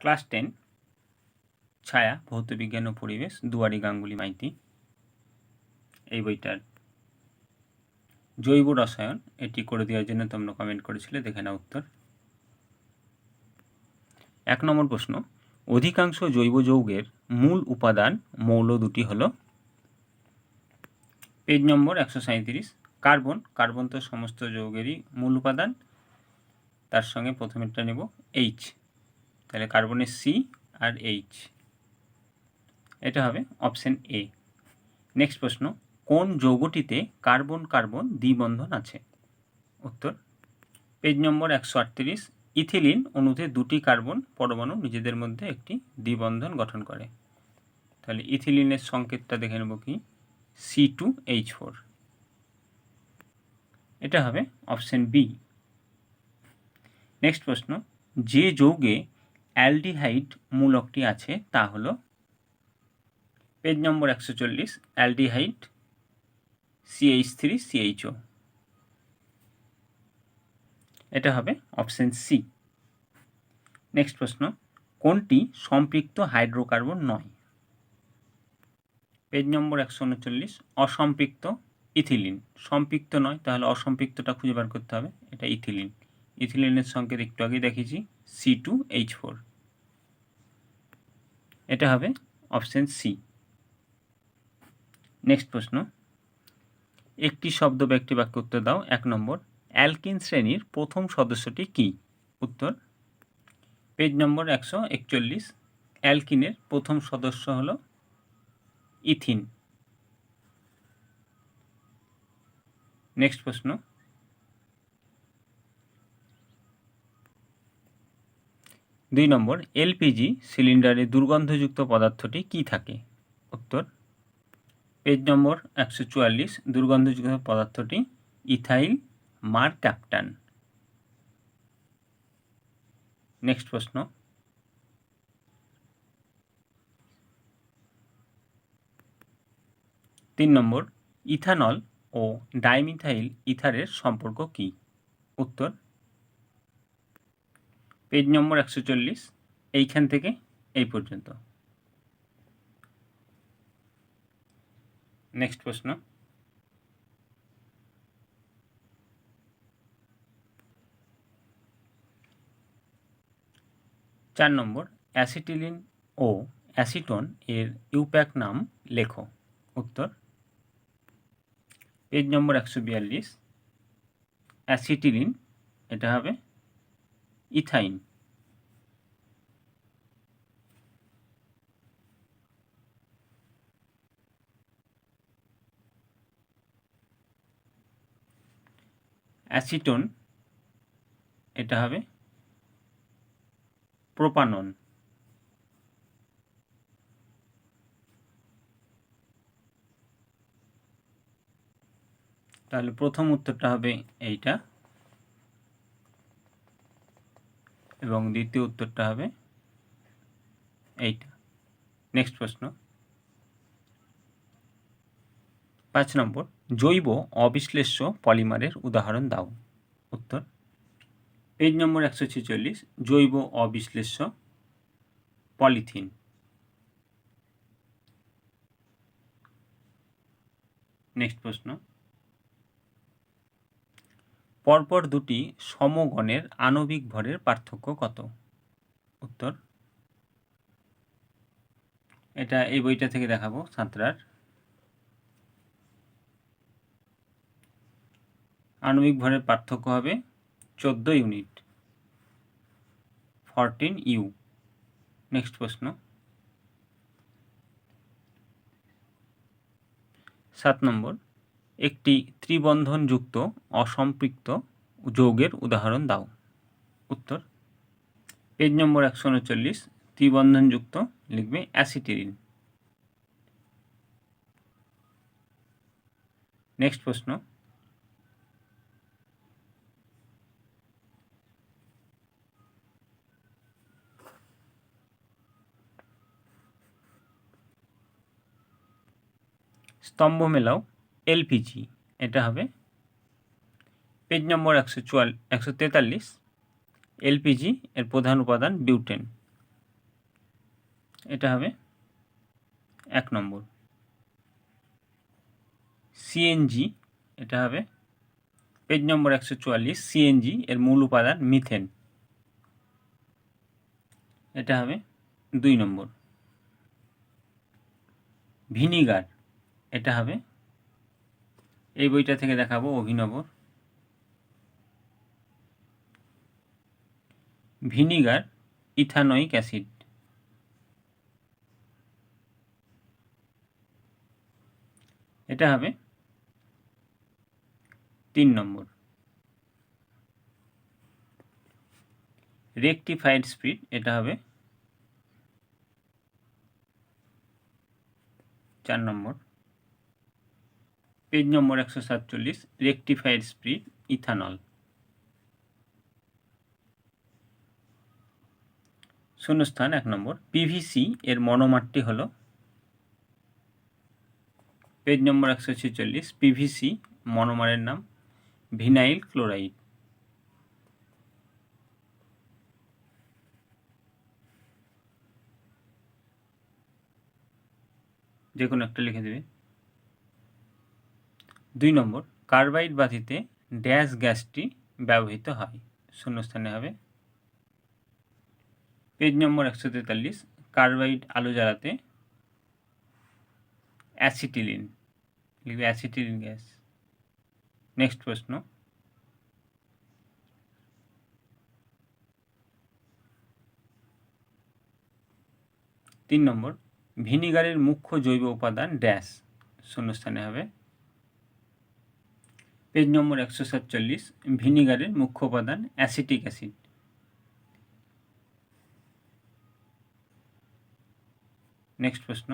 Class ten, ছায়া ভৌতবিজ্ঞান ও পরিবেশ, দুয়ারি গাঙ্গুলি মাইতি। এই বইটার জৈব রসায়ন, এটি করে দেওয়ার জন্য তোমরা কমেন্ট করেছিলে, দেখে নাও উত্তর। এক নম্বর প্রশ্ন, অধিকাংশ জৈব যৌগের মূল উপাদান মৌল দুটি হলো। পেজ নম্বর একশো সাঁইত্রিশ, কার্বন কার্বন তো সমস্ত যৌগেরই মূল উপাদান। তার সঙ্গে প্রথমেরটা নেব এইচ তাহলে কার্বনের সি আর এইচ এটা হবে অপশন এ নেক্সট প্রশ্ন, কোন যৌগটিতে কার্বন কার্বন দ্বিবন্ধন আছে? উত্তর পেজ নম্বর একশো আটত্রিশ, ইথিলিন অণুতে দুটি কার্বন পরমাণু নিজেদের মধ্যে একটি দ্বিবন্ধন গঠন করে। তাহলে ইথিলিনের সংকেতটা দেখে নেব কি? সি টু এইচ ফোর এটা হবে অপশন বি নেক্সট প্রশ্ন, যে যৌগে অ্যালডিহাইড মূলকটি আছে, তা হল পেজ নম্বর একশো চল্লিশ, অ্যালডিহাইড সিএইচ থ্রি সিএইচও এটা হবে অপশন সি নেক্সট প্রশ্ন, কোনটি সম্পৃক্ত হাইড্রোকার্বন নয়? পেজ নম্বর একশো উনচল্লিশ, অসম্পৃক্ত ইথিলিন। সম্পৃক্ত নয়, তাহলে অসম্পৃক্তটা খুঁজে বার করতে হবে, এটা ইথিলিন। ইথিলিনের সংকেত একটু আগে দেখেছি সি টু এইচ ফোর এটা হবে অপশন সি নেক্সট প্রশ্ন. একটি শব্দ বা একটি বাক্য উত্তর দাও, এক নম্বর। অ্যালকিন শ্রেণির প্রথম সদস্যটি কি? উত্তর, পেজ নম্বর একশো একচল্লিশ, অ্যালকিনের প্রথম সদস্য হল ইথিন। নেক্সট প্রশ্ন দুই নম্বর, এলপিজি, সিলিন্ডারে দুর্গন্ধযুক্ত পদার্থটি কি থাকে? উত্তর, পেজ নম্বর একশো চুয়াল্লিশ, দুর্গন্ধযুক্ত পদার্থটি ইথাইল মার ক্যাপ্টান নেক্সট প্রশ্ন। তিন নম্বর, ইথানল ও ডাইমিথাইল ইথারের সম্পর্ক কি? উত্তর পেজ নম্বর একশো চল্লিশ, এইখান থেকে এই পর্যন্ত। নেক্সট প্রশ্ন। চার নম্বর, অ্যাসিটিলিন ও অ্যাসিটন এর ইউপ্যাক নাম লেখো। উত্তর। পেজ নম্বর একশো বিয়াল্লিশ, অ্যাসিটিলিন, এটা হবে ইথাইন। অ্যাসিটোন এটা হবে প্রোপানন। তাহলে প্রথম উত্তরটা হবে এইটা। এবং দ্বিতীয় উত্তরটা হবে এইটা। নেক্সট প্রশ্ন। পাঁচ নম্বর, জৈব অবিশ্লেষ্য পলিমারের উদাহরণ দাও। উত্তর। পেজ নম্বর একশো ছেচল্লিশ, জৈব অবিশ্লেষ্য পলিথিন। নেক্সট প্রশ্ন। পরপর দুটি সমগণের আণবিক ভরের পার্থক্য কত? উত্তর। এটা এই বইটা থেকে দেখাবো, সাঁতরার। আণবিক ভরের পার্থক্য হবে চোদ্দ ইউনিট, ফরটিন ইউ। নেক্সট প্রশ্ন। সাত নম্বর। একটি ত্রিবন্ধনযুক্ত অসম্পৃক্ত যৌগের উদাহরণ দাও। উত্তর, পেজ নম্বর একশো উনচল্লিশ, ত্রিবন্ধনযুক্ত, লিখবে অ্যাসিটিরিন। নেক্সট প্রশ্ন, স্তম্ভ মেলাও এলপিজি, এটা হবে। পেজ নম্বর একশো চুয়াল, একশো তেতাল্লিশ, এলপিজি এর প্রধান উপাদান বিউটেন। এটা হবে এক নম্বর। সিএনজি, এটা হবে পেজ নম্বর একশো চুয়াল্লিশ, সিএনজি এর মূল উপাদান মিথেন। এটা হবে দুই নম্বর। ভিনিগার, এটা হবে এই বইটা থেকে দেখাবো অভিনবর। Vinegar, ethanoic acid. এটা হবে তিন নম্বর। রেকটিফাইড স্পিড, এটা হবে চার নম্বর। পেজ নম্বর একশো সাতচল্লিশ রেকটিফাইড স্পিড ইথানল। শূন্যস্থান এক নম্বর। পিভিসি এর মনোমারটি হল পেজ নম্বর একশো ছেচল্লিশ পিভিসি মনোমারের নাম ভিনাইল ক্লোরাইড। যে কোনো একটা লিখে দেবে। দুই নম্বর, কার্বাইড বাতিতে ড্যাশ গ্যাসটি ব্যবহৃত হয়। শূন্যস্থানে হবে। পেজ নম্বর একশো তেতাল্লিশ, কার্বাইড আলো জ্বালাতে অ্যাসিটিলিন লিখবে অ্যাসিটিলিন গ্যাস। নেক্সট প্রশ্ন। তিন নম্বর, ভিনিগারের মুখ্য জৈব উপাদান ড্যাশ। শূন্যস্থানে হবে। পেজ নম্বর একশো সাতচল্লিশ, ভিনিগারের মুখ্য উপাদান অ্যাসিটিক অ্যাসিড। নেক্সট প্রশ্ন।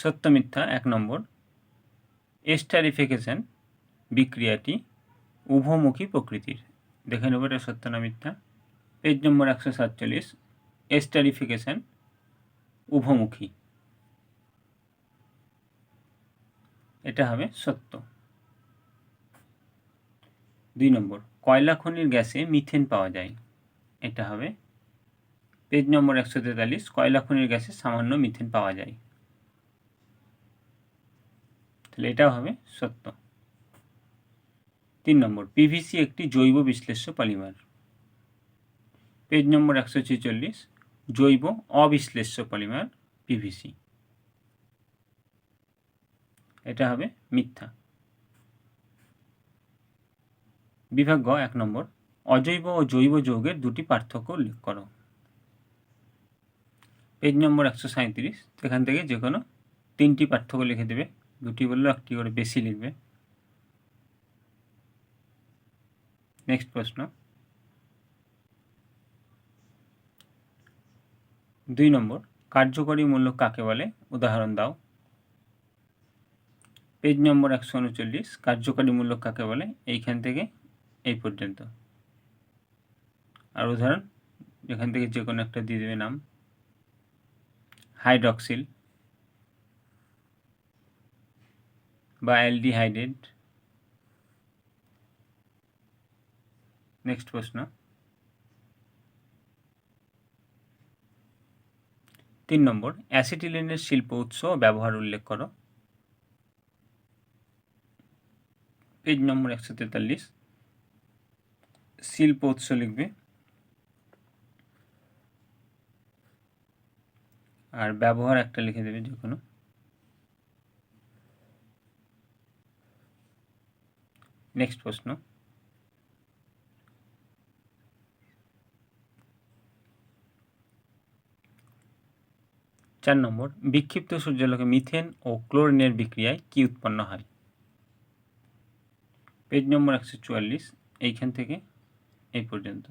সত্য মিথ্যা এক নম্বর। এস্টারিফিকেশন বিক্রিয়াটি উভমুখী প্রকৃতির। দেখে নেব এটা সত্য না মিথ্যা। পেজ নম্বর একশো সাতচল্লিশ এস্টারিফিকেশন উভমুখী। এটা হবে সত্য। দুই নম্বর, কয়লা খনির গ্যাসে মিথেন পাওয়া যায়। এটা হবে পেজ নম্বর একশো তেতাল্লিশ, কয়লা খনির গ্যাসে সামান্য মিথেন পাওয়া যায়। তাহলে এটাও হবে সত্য। তিন নম্বর পিভিসি একটি জৈব বিশ্লেষ্য পলিমার। পেজ নম্বর একশো ছেচল্লিশ, জৈব অবিশ্লেষ্য পলিমার পিভিসি এটা হবে মিথ্যা। বিভাগ এক নম্বর, অজৈব ও জৈব যৌগের দুটি পার্থক্য উল্লেখ করো। পেজ নম্বর একশো সাঁত্রিশ এখান থেকে যে কোনো তিনটি পার্থক্য লিখে দেবে। দুটি বললেও একটি করে বেশি লিখবে। নেক্সট প্রশ্ন। দুই নম্বর, কার্যকরী মূল্য কাকে বলে? উদাহরণ দাও। পেজ নম্বর একশো উনচল্লিশ, কার্যকরী মূল্য কাকে বলে? এইখান থেকে, এই পর্যন্ত। আর উদাহরণ, এখান থেকে যে কোনো একটা দিয়ে দেবে নাম। হাইড্রক্সিল বা অ্যালডিহাইডেড। নেক্সট প্রশ্ন। তিন নম্বর, অ্যাসিটিলিনের শিল্প উৎস ব্যবহার উল্লেখ করো। পেজ নম্বর একশো তেতাল্লিশ, শিল্প উৎস লিখবে। আর ব্যবহার একটা লিখে দেবে যে কোনো। নেক্সট প্রশ্ন। চার নম্বর, বিক্ষিপ্ত সূর্যালোকে মিথেন ও ক্লোরিনের বিক্রিয়ায় কি উৎপন্ন হয়? পেজ নম্বর একশো চুয়াল্লিশ, এইখান থেকে এই পর্যন্ত।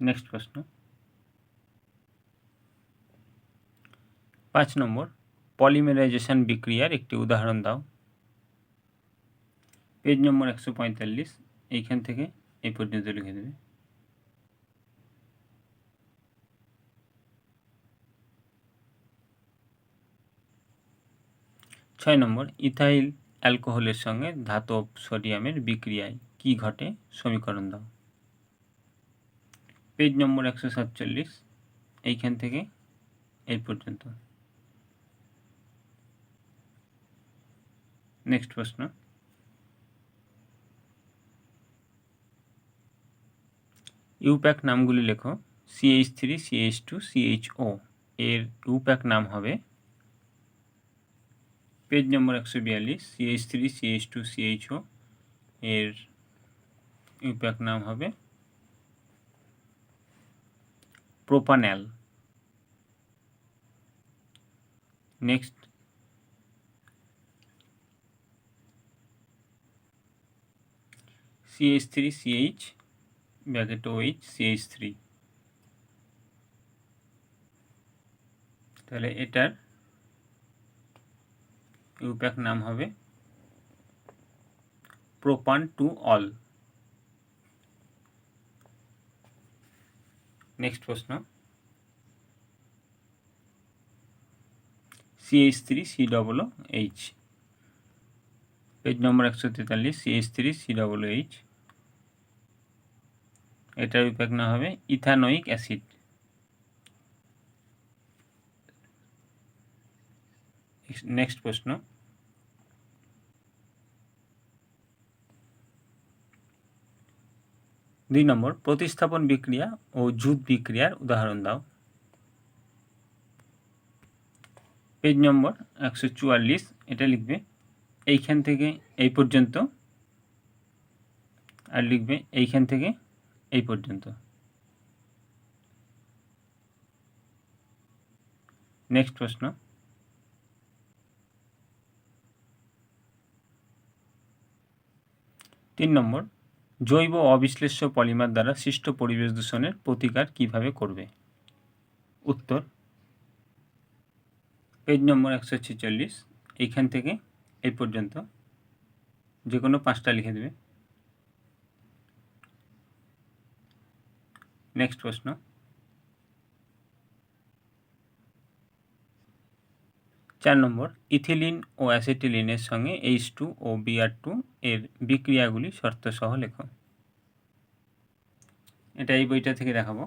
নেক্সট প্রশ্ন। পাঁচ নম্বর পলিমেরাইজেশন বিক্রিয়ার একটি উদাহরণ দাও। পেজ নম্বর একশো পঁয়তাল্লিশ, এইখান থেকে এই পর্যন্ত লিখে দেবে। ছয় নম্বর, ইথাইল অ্যালকোহলের সঙ্গে ধাতব সোডিয়ামের বিক্রিয়ায় কি ঘটে? সমীকরণ দাও। পেজ নম্বর একশো সাতচল্লিশ, এইখান থেকে এই পর্যন্ত। নেক্সট প্রশ্ন। ইউপ্যাক নামগুলি লেখো CH three CH two CHO এর ইউপ্যাক নাম হবে পেজ নম্বর একশো বিয়াল্লিশ CH three CH two CHO এর ইউপ্যাক নাম হবে propanal next CH three CH bracket OH CH three তাহলে এটার ইউপ্যাক নাম হবে। Propan two ol. নেক্সট প্রশ্ন। CH three C double H page number একশো তেতাল্লিশ CH three C double H এটার বিপাক না হবে ইথানোইক অ্যাসিড। নেক্সট প্রশ্ন। দুই নম্বর, প্রতিস্থাপন বিক্রিয়া ও জুত বিক্রিয়ার উদাহরণ দাও। পেজ নম্বর একশো চুয়াল্লিশ, এটা লিখবে, এইখান থেকে এই পর্যন্ত। আর লিখবে, এইখান থেকে এই পর্যন্ত। নেক্সট প্রশ্ন। তিন নম্বর জৈব অবিশ্লেষ্য পলিমার দ্বারা সৃষ্ট পরিবেশ দূষণের প্রতিকার কীভাবে করবে? উত্তর। পেজ নম্বর একশো ছেচল্লিশ। এইখান থেকে এই পর্যন্ত। যে কোনো পাঁচটা লিখে দেবে। নেক্সট প্রশ্ন। চার নম্বর, ইথিলিন ও অ্যাসিটিলিনের সঙ্গে H two O BR two এর বিক্রিয়াগুলি শর্তসহ লেখো। এটা এই বইটা থেকে দেখাবো।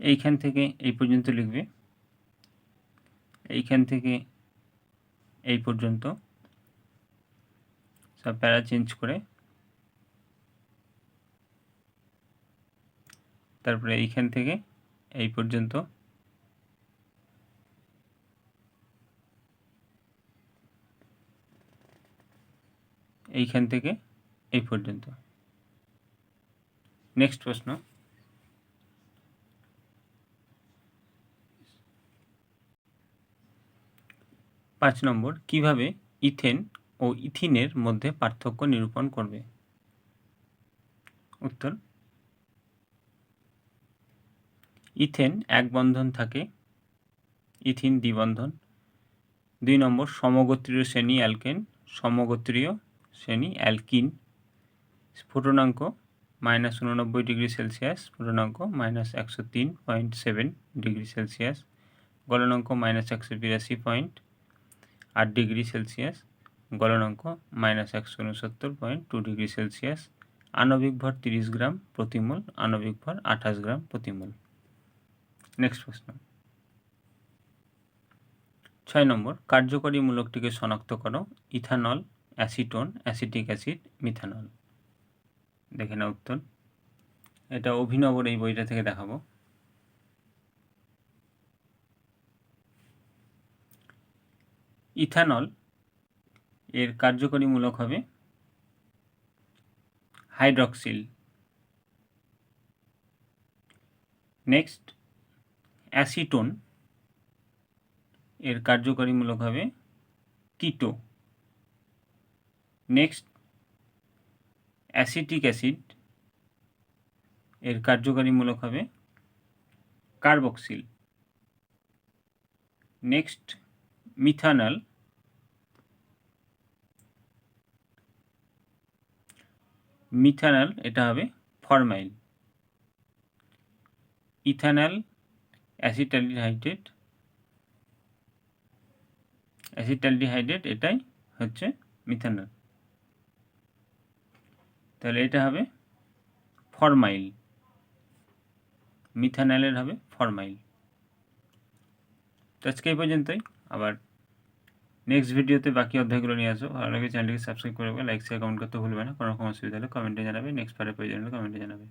এইখান থেকে এই পর্যন্ত লিখবে। এইখান থেকে এই পর্যন্ত। সব প্যারা চেঞ্জ করে তারপরে এইখান থেকে এই পর্যন্ত। এইখান থেকে এই পর্যন্ত। নেক্সট প্রশ্ন। পাঁচ নম্বর, কীভাবে ইথেন ও ইথিনের মধ্যে পার্থক্য নিরূপণ করবে? উত্তর ইথেন এক বন্ধন থাকে, ইথিন দ্বিবন্ধন দুই নম্বর, সমগোত্রীয় শ্রেণি অ্যালকেন, সমগোত্রীয় শ্রেণি অ্যালকিন। স্ফুটনাঙ্ক মাইনাস উননব্বই ডিগ্রি সেলসিয়াস, স্ফুটনাঙ্ক মাইনাস একশো তিন পয়েন্ট সেভেন ডিগ্রি সেলসিয়াস, গলনাঙ্ক মাইনাস একশো বিরাশি পয়েন্ট আট ডিগ্রি সেলসিয়াস, গলনাঙ্ক মাইনাস একশো উনসত্তর পয়েন্ট টু ডিগ্রি সেলসিয়াস। আণবিক ভর তিরিশ গ্রাম প্রতিমূল, আণবিক ভর আঠাশ গ্রাম প্রতিমূল। নেক্সট প্রশ্ন। ছয় নম্বর, কার্যকরী মূলকটিকে শনাক্ত করো, ethanol, acetone, acetic acid, methanol. দেখে না উত্তর। এটা অভিনবর এই বইটা থেকে দেখাবো। ইথানল এর কার্যকরী মূলক হবে হাইড্রক্সিল। নেক্সট অ্যাসিটোন এর কার্যকরীমূলক হবে কিটো। নেক্সট, অ্যাসিটিক অ্যাসিড এর কার্যকারীমূলক হবে কার্বক্সিল। নেক্সট, মিথানল মিথানল এটা হবে ফরমাইল। ইথানল অ্যাসিটালডিহাইড্রেট অ্যাসিটালডিহাইড্রেট এটাই হচ্ছে মিথানল। তাহলে এটা হবে ফরমাইল। মিথানলের হবে ফরমাইল। তো আজকে এই পর্যন্তই। আবার নেক্সট ভিডিওতে বাকি অধ্যায়গুলো নিয়ে আসো ভালো লাগে চ্যানেলটিকে সাবস্ক্রাইব করবে লাইক শেয়ার কমেন্ট করতে ভুলবে না। কোনো রকম অসুবিধা হলে কমেন্টে জানাবে। নেক্সট পারে প্রয়োজন হলে কমেন্টে জানাবে।